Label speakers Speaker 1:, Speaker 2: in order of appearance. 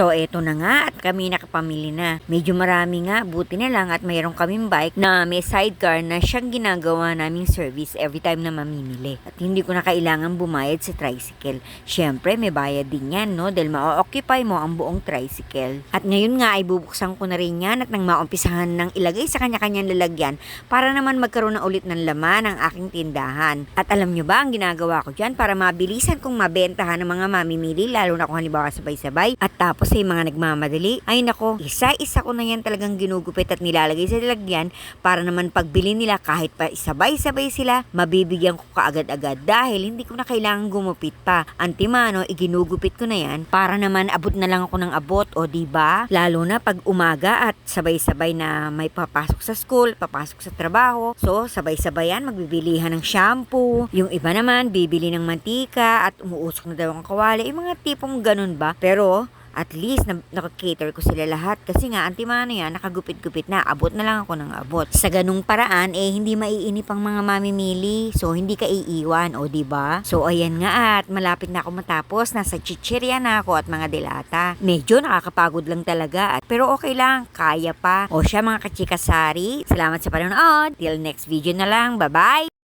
Speaker 1: So eto na nga at kami nakapamili na. Medyo marami nga, buti na lang at mayroon kaming bike na may sidecar na siyang ginagawa naming service every time na mamimili. At hindi ko na kailangan bumayad sa tricycle. Syempre may bayad din yan no dahil ma-occupy mo ang buong tricycle. At ngayon nga ay bubuksan ko na rin yan at nang maumpisahan ng ilagay sa kanya-kanyang lalagyan para naman magkaroon na ulit ng laman ang aking tindahan. At alam nyo ba ang ginagawa ko dyan para mabilisan kong mabentahan ng mga mamimili lalo na kung halimbawa sabay-sabay at tapos ay mga nagmamadali. Ay nako, isa-isa ko na yan talagang ginugupit at nilalagay sa lalagyan para naman pagbili nila kahit pa sabay-sabay sila, mabibigyan ko kaagad-agad dahil hindi ko na kailangan gumupit pa. Antimano, iginugupit ko na yan para naman abot na lang ako ng abot o di ba? Lalo na pag umaga at sabay-sabay na may papasok sa school, papasok sa trabaho. So, sabay-sabay yan, magbibilihan ng shampoo. Yung iba naman, bibili ng mantika at umuusok na daw ang kawali. Yung mga tipong ganun ba? Pero, at least na, nakakater ko sila lahat. Kasi nga antimano yan nakagupit-gupit na. Abot na lang ako ng abot. Sa ganung paraan eh hindi maiinip ang mga mamimili. So hindi ka iiwan o di ba? So ayan nga at malapit na ako matapos. Nasa chichirya na ako at mga delata. Medyo nakakapagod lang talaga at pero okay lang kaya pa. O siya mga kachikasari. Salamat sa panonood. Till next video na lang. Bye bye